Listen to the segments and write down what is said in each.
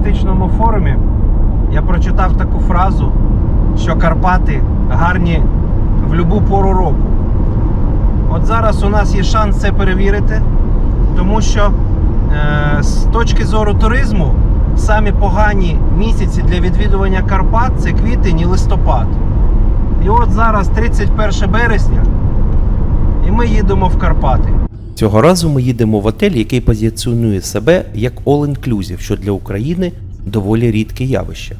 туристичному форумі я прочитав таку фразу, що Карпати гарні в будь-яку пору року. От зараз у нас є шанс це перевірити, тому що е, з точки зору туризму самі погані місяці для відвідування Карпат це квітень і листопад. І от зараз 31 березня, і ми їдемо в Карпати. Цього разу ми їдемо в отель, який позиціонує себе як all-inclusive, що для України доволі рідке явище.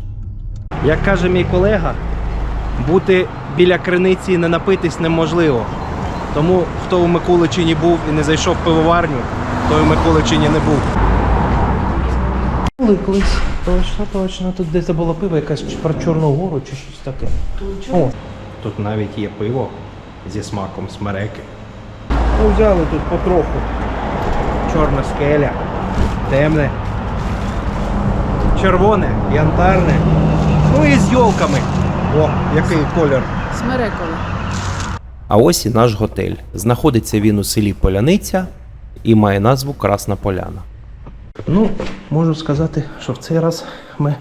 Як каже мій колега, бути біля криниці і не напитись неможливо. Тому хто у Миколичині був і не зайшов в пивоварню, той у Миколичині не був. Були колись, точно, точно. Тут десь було пиво, якась про Чорну гору чи щось таке. О, тут навіть є пиво зі смаком смереки. Ну, взяли тут потроху. Чорна скеля, темне, червоне, янтарне. Ну і з йолками. О, який колір. Смерекове. А ось і наш готель. Знаходиться він у селі Поляниця і має назву Красна Поляна. Ну, можу сказати, що в цей раз ми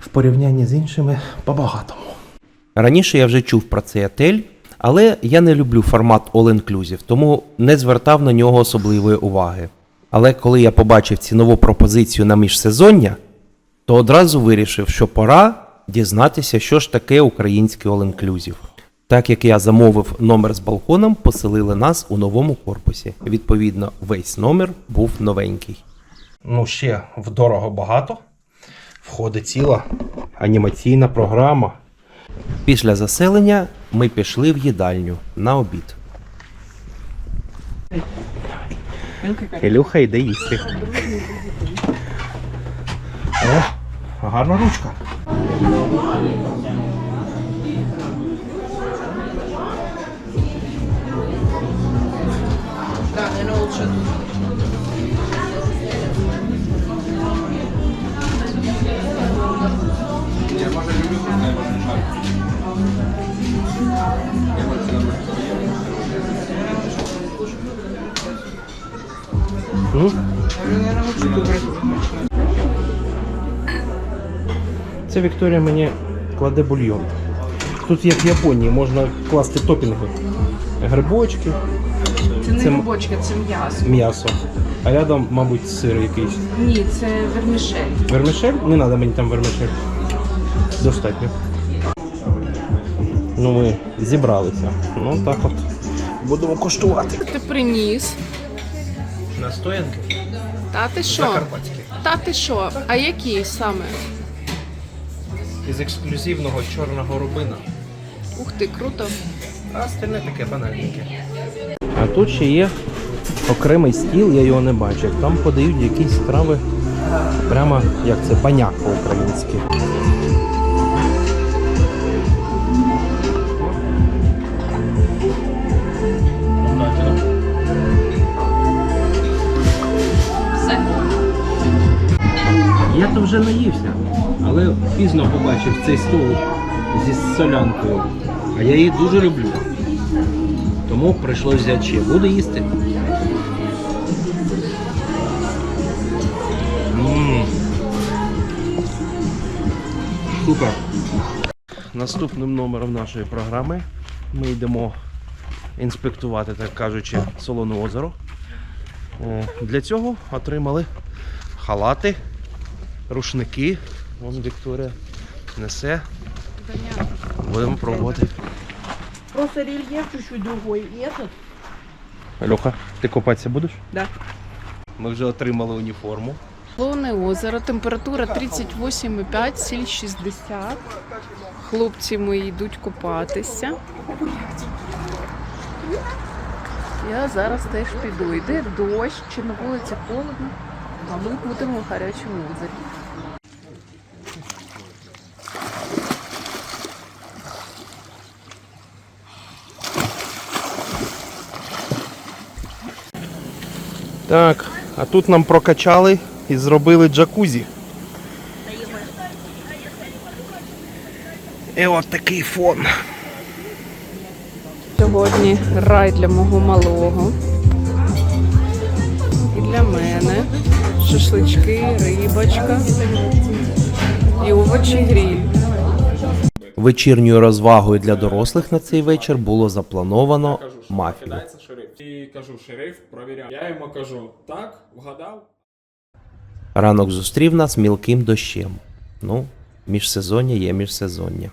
в порівнянні з іншими по-багатому. Раніше я вже чув про цей отель, але я не люблю формат all-inclusive, тому не звертав на нього особливої уваги. Але коли я побачив цінову пропозицію на міжсезоння, то одразу вирішив, що пора дізнатися, що ж таке український all-inclusive. Так як я замовив номер з балконом, поселили нас у новому корпусі. Відповідно, весь номер був новенький. Ну, ще вдорого багато. Входить ціла анімаційна програма. Після заселення ми пішли в їдальню на обід. Ілюха йде їсти. О, гарна ручка. Так, не лучше. Це Вікторія мені кладе бульйон. Тут як в Японії можна класти топінги. Грибочки, Це не грибочки, це м'ясо. м'ясо. А рядом, мабуть, сир якийсь. Ні, це вермішель. Вермишель? Не треба мені там вермишель. Достатньо. Ну, ми зібралися. Ну так от. Будемо коштувати. Ти приніс. Настоянки Та ти що? закарпатські. Та ти що? А які саме? Із ексклюзивного чорного рубина. Ух ти, круто. А остальне таке банальненьке. А тут ще є окремий стіл, я його не бачив. Там подають якісь страви, прямо як це баняк по-українськи. Побачив цей стол зі солянкою. А я її дуже люблю. Тому прийшлося взяти ще. Буду їсти. Супер. Наступним номером нашої програми ми йдемо інспектувати, так кажучи, Солоне озеро. Е, Для цього отримали халати, рушники. Вон Вікторія несе. Будемо пробувати. Просто рельеф чуть-чуть другой. И этот? Льоха, ти купатися будеш? Да. Ми вже отримали уніформу. Солоне озеро, температура 38,5, сіль 60. Хлопці мої йдуть купатися. Я зараз теж піду. Йде дощ, чи на вулиці холодно, а ми будемо в гарячому озері. Так, а тут нам прокачали і зробили джакузі. І от такий фон. Сьогодні рай для мого малого. І для мене шашлички, рибочка і овочі гриль. Вечірньою розвагою для дорослих на цей вечір було заплановано мафію. І кажу, шериф, провіряє. Я йому кажу, так, вгадав. Ранок зустрів нас мілким дощем. Ну, міжсезоння є міжсезоння.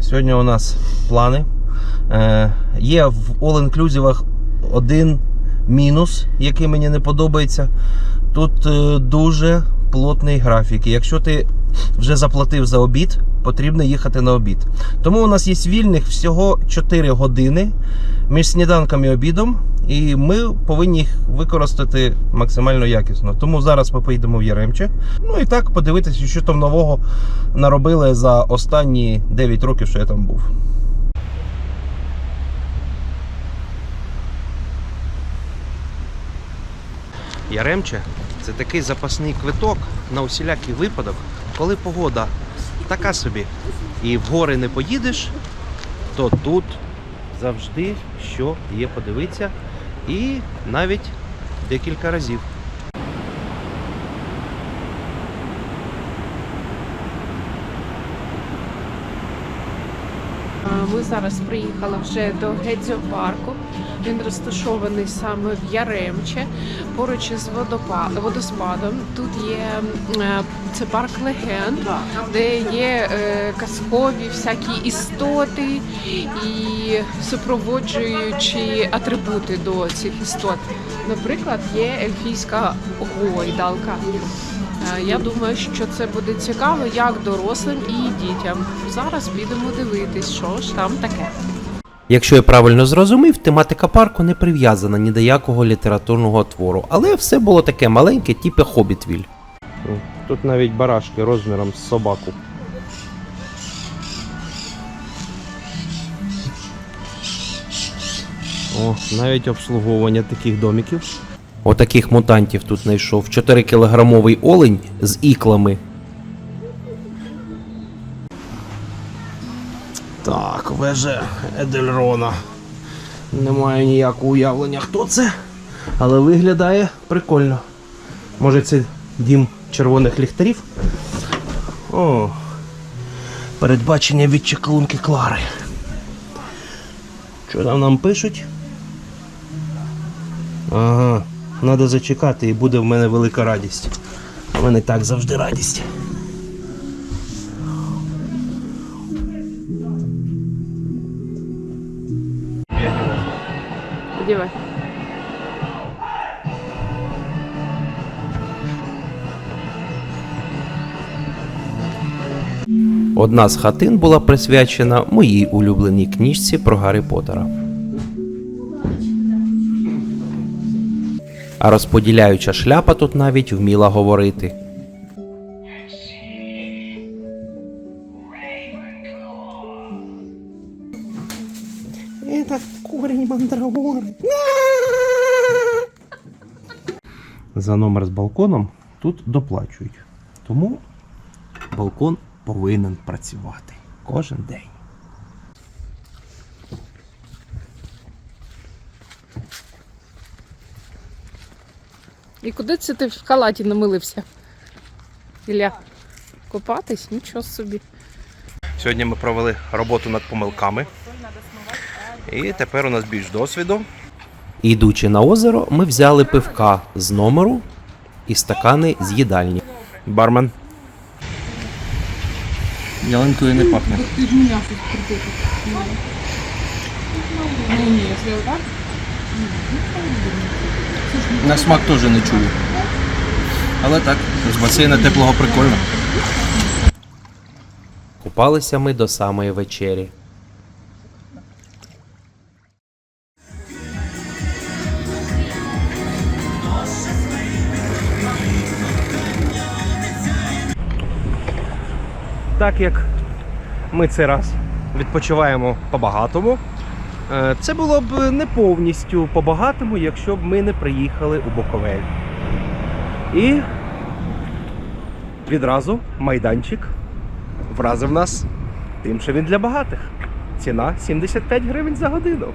Сьогодні у нас плани. Е, є в all-inclusive один мінус, який мені не подобається. Тут е, дуже плотний графік. І якщо ти вже заплатив за обід, потрібно їхати на обід. Тому у нас є вільних всього 4 години між сніданком і обідом, і ми повинні їх використати максимально якісно. Тому зараз ми поїдемо в Яремче. Ну і так подивитися, що там нового наробили за останні 9 років, що я там був. Яремче це такий запасний квиток на усілякий випадок, коли погода така собі, і в гори не поїдеш, то тут завжди що є подивитися, і навіть декілька разів. А, Ми зараз приїхала вже до Гедзіопарку. Він розташований саме в Яремче, поруч із водоспадом. Тут є е, це парк легенд, де є е, казкові всякі істоти і супроводжуючі атрибути до цих істот. Наприклад, є ельфійська гойдалка. Е, Я думаю, що це буде цікаво як дорослим і дітям. Зараз підемо дивитись, що ж там таке. Якщо я правильно зрозумів, тематика парку не прив'язана ні до якого літературного твору, але все було таке маленьке, типу Хобітвіль. Тут навіть барашки розміром з собаку. О, навіть обслуговування таких домиків. Отаких мутантів тут знайшов 4-кілограмовий олень з іклами. Так, вежа Едельрона. Немає ніякого уявлення, хто це, але виглядає прикольно. Може це дім червоних ліхтарів? О, передбачення від чаклунки Клари. Що там нам пишуть? Ага, треба зачекати і буде в мене велика радість. У мене так завжди радість. Одна з хатин була присвячена моїй улюбленій книжці про Гаррі Поттера. А розподіляюча шляпа тут навіть вміла говорити. Это корень. За номер з балконом тут доплачують. Тому балкон повинен працювати кожен день. І куди це ти в халаті намилився? Ілля, купатись? Нічого собі. Сьогодні ми провели роботу над помилками. І тепер у нас більш досвіду. Ідучи на озеро, ми взяли пивка з номеру і стакани з їдальні. Бармен. Ялинкою не пахне. На смак теж не чую. Але так, з басейна теплого прикольно. Купалися ми до самої вечері. Так як ми цей раз відпочиваємо по-багатому, це було б не повністю по-багатому, якщо б ми не приїхали у Буковель. І відразу майданчик вразив нас тим, що він для багатих. Ціна 75 гривень за годину.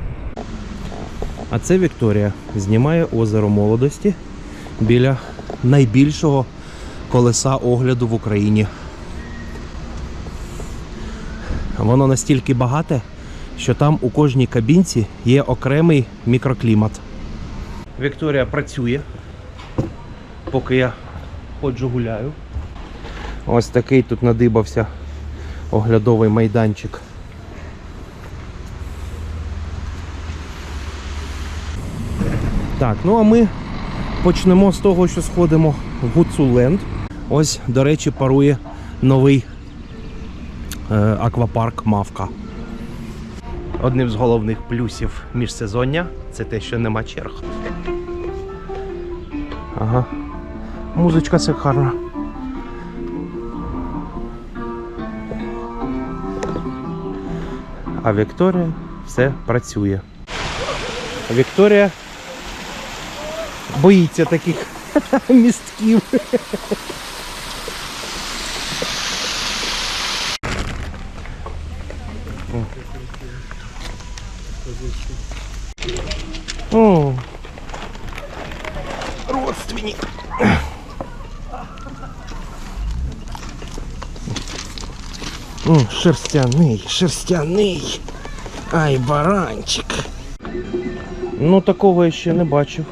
А це Вікторія знімає озеро молодості біля найбільшого колеса огляду в Україні. Воно настільки багате, що там у кожній кабінці є окремий мікроклімат. Вікторія працює, поки я ходжу гуляю. Ось такий тут надибався оглядовий майданчик. Так, ну а ми почнемо з того, що сходимо в Гуцуленд. Ось, до речі, парує новий е, аквапарк Мавка. Одним з головних плюсів міжсезоння це те, що нема черг. Ага. Музичка шикарна. А Вікторія все працює. Вікторія боїться таких містків. Шерстяний, шерстяний. Ай, баранчик. Ну, такого я ще не бачив.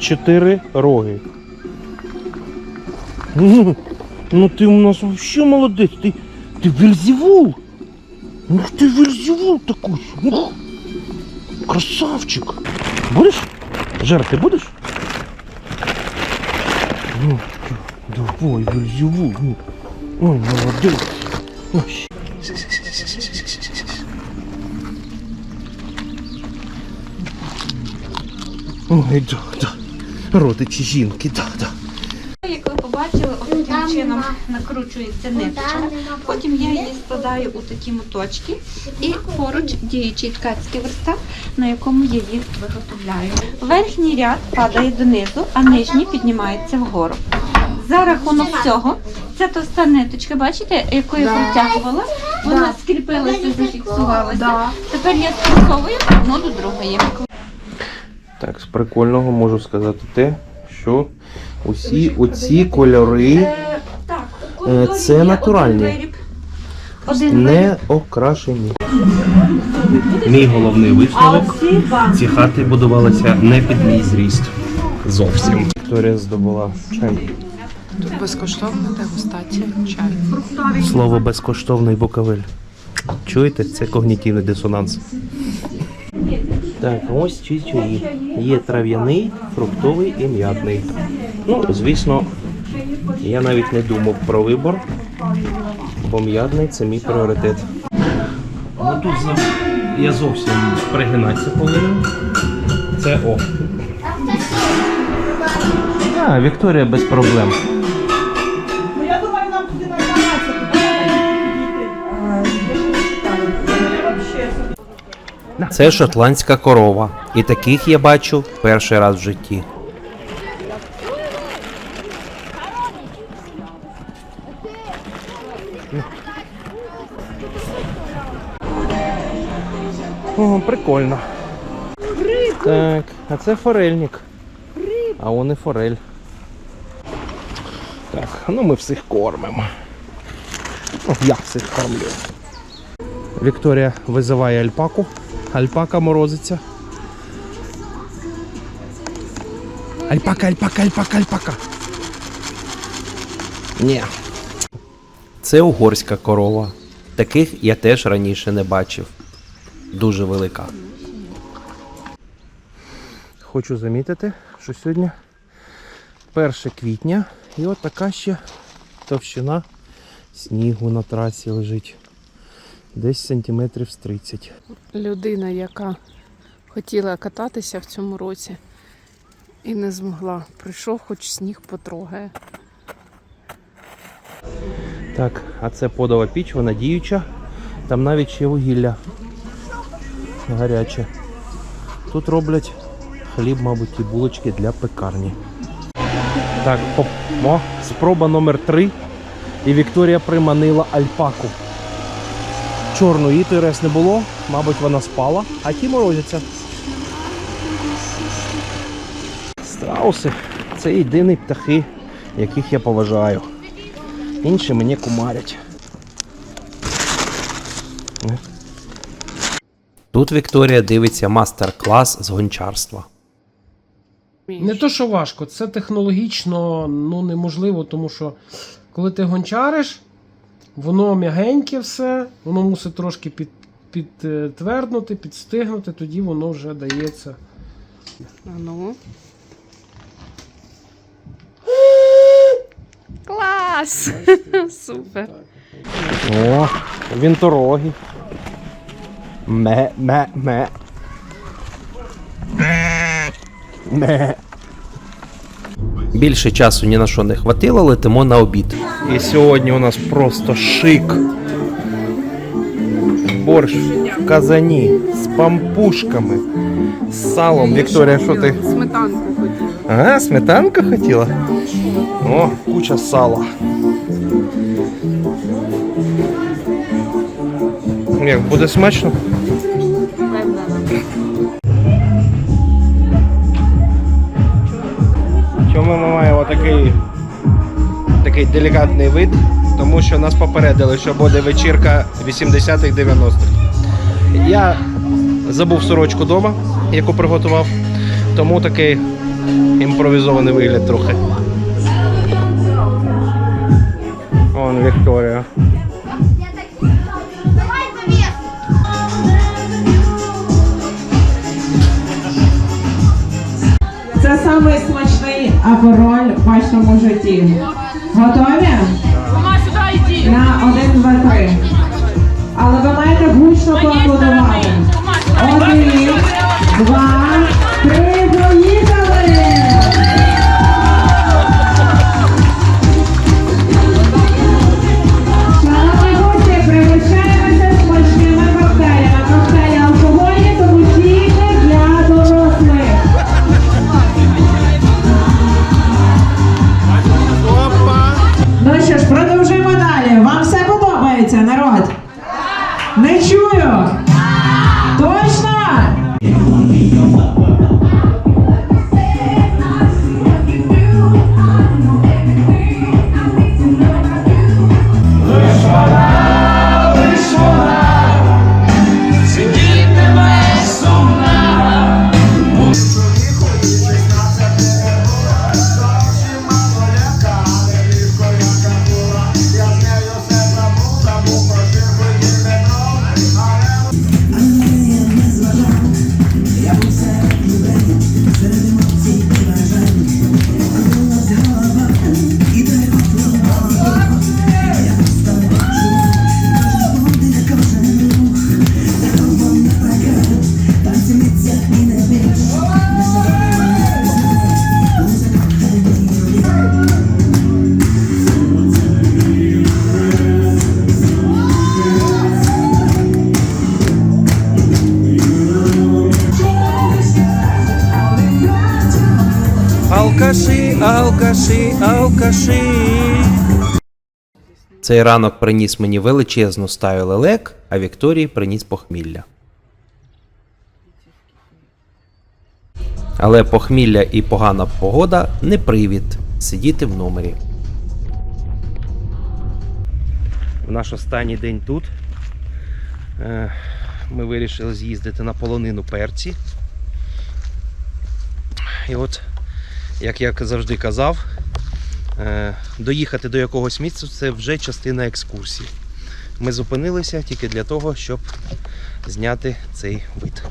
Чотири роги. Ну, ну ти у нас вообще молодець. Ти, ти вельзевул. Ну ти вельзевул такой. Ух, красавчик. Будеш? Жер, ти будеш? Ну, давай, вельзевул. Ну. Ой, молодець. Ой. Ой, да, да. Родичі жінки, да, да. Як ви побачили, ось таким чином накручується ниточка. Потім я її складаю у такі моточки і поруч діючий ткацький верстат, на якому я їх виготовляю. Верхній ряд падає донизу, а нижній піднімається вгору. За рахунок цього, ця товста ниточка, бачите, яку я протягувала, вона скріпилася, зафіксувалася. Тепер я спресовую одну до другої. Так, з прикольного можу сказати те, що усі оці кольори Е, Е, це натуральні. Не окрашені. Мій головний висновок. Ці хати будувалися не під мій зріст. Зовсім. Вікторія здобула чай. Тут безкоштовна дегустація чаю. Слово безкоштовний буковель. Чуєте? Це когнітивний дисонанс. Так, ось чаї. Є трав'яний, фруктовий і м'ятний. Ну, звісно, я навіть не думав про вибор, бо м'ятний це мій пріоритет. Ну тут я зовсім пригинатися повинен. Це О. А, Вікторія без проблем. Це шотландська корова. І таких я бачу перший раз в житті. О, прикольно. Так, а це форельник. А он і форель. Так, ну ми всіх кормимо. Ну, я всіх кормлю. Вікторія визиває альпаку. Альпака морозиться. Альпака, альпака, альпака, альпака. Ні. Це угорська корова. Таких я теж раніше не бачив. Дуже велика. Хочу замітити, що сьогодні 1 квітня і от така ще товщина снігу на трасі лежить. Десь сантиметрів з 30. Людина, яка хотіла кататися в цьому році і не змогла. Прийшов, хоч сніг потрогає. Так, а це подова піч, вона діюча. Там навіть ще вугілля гаряче. Тут роблять хліб, мабуть, і булочки для пекарні. Так, о, спроба номер три. І Вікторія приманила альпаку. Чорну її не було, мабуть, вона спала, а ті морозяться. Страуси це єдині птахи, яких я поважаю. Інші мені кумарять. Тут Вікторія дивиться мастер-клас з гончарства. Не то, що важко, це технологічно ну, неможливо, тому що коли ти гончариш, воно м'ягеньке все, воно мусить трошки під, підтверднути, підстигнути, тоді воно вже дається. А ну. Клас! Супер. О, вінтороги. Ме, ме, ме. Ме. Більше часу ні на що не хватило, летимо на обід. І сьогодні у нас просто шик. Борщ в казані з пампушками, з салом. Вікторія, що ти? Сметанку хотіла. Ага, сметанка хотіла? О, куча сала. Як буде смачно? Такий, такий делікатний вид? Тому що нас попередили, що буде вечірка 80-х 90-х. Я забув сорочку вдома, яку приготував, тому такий імпровізований вигляд трохи. Вон Вікторія. Це самий смачний роль в вашому житті. Готові? На один, два, три. Але ви маєте гучно поаплодувати. Один, два, три, поїхали! Алкаші. Цей ранок приніс мені величезну стаю лелек, а Вікторії приніс похмілля. Але похмілля і погана погода не привід сидіти в номері. В наш останній день тут. Е, Ми вирішили з'їздити на полонину перці. І от, як я завжди казав, доїхати до якогось місця це вже частина екскурсії. Ми зупинилися тільки для того, щоб зняти цей вид.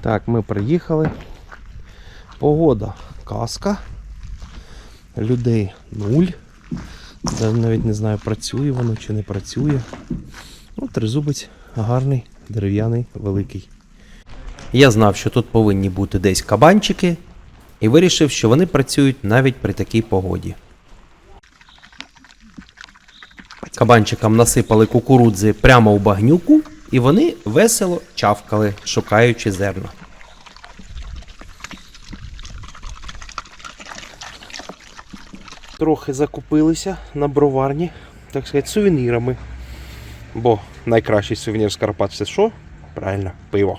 Так, ми приїхали. Погода казка. Людей нуль. Я навіть не знаю, працює воно чи не працює. Ну, тризубець гарний, дерев'яний, великий. Я знав, що тут повинні бути десь кабанчики, і вирішив, що вони працюють навіть при такій погоді. Кабанчикам насипали кукурудзи прямо у багнюку, і вони весело чавкали, шукаючи зерна. Трохи закупилися на броварні, так сказати, сувенірами. Бо найкращий сувенір з Карпат це що? Правильно, пиво.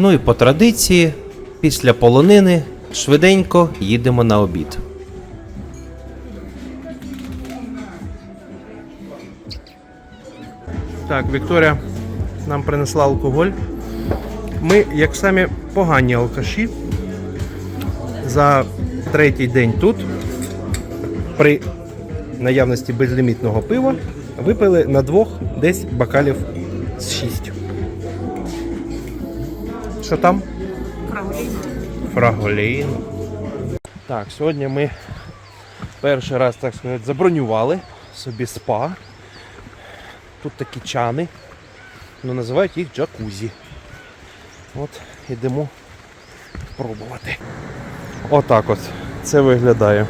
Ну і по традиції, після полонини швиденько їдемо на обід. Так, Вікторія нам принесла алкоголь. Ми, як самі погані алкаші, за третій день тут, при наявності безлімітного пива, випили на двох десь бокалів з шість. Що там? Фраголін. Так, сьогодні ми перший раз, так сказати, забронювали собі спа. Тут такі чани. Ну, називають їх джакузі. От, ідемо пробувати. Отак от це виглядає.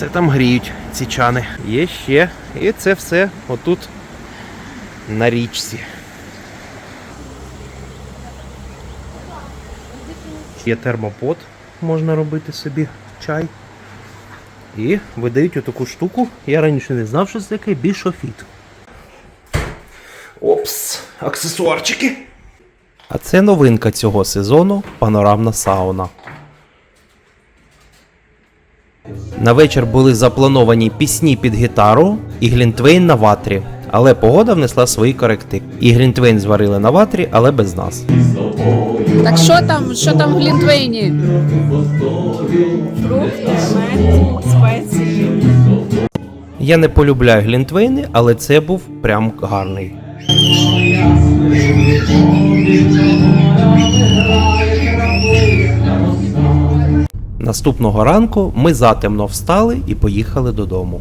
Це там гріють ці чани. Є ще. І це все отут на річці. Є термопод, можна робити собі чай. І видають отаку штуку. Я раніше не знав, що це таке бішофіт. Опс, аксесуарчики. А це новинка цього сезону панорамна сауна. На вечір були заплановані пісні під гітару і Глінтвейн на ватрі. Але погода внесла свої корективи. І Глінтвейн зварили на ватрі, але без нас. Так що там, що там в Глінтвейні? Я не полюбляю Глінтвейни, але це був прям гарний. Наступного ранку ми затемно встали і поїхали додому.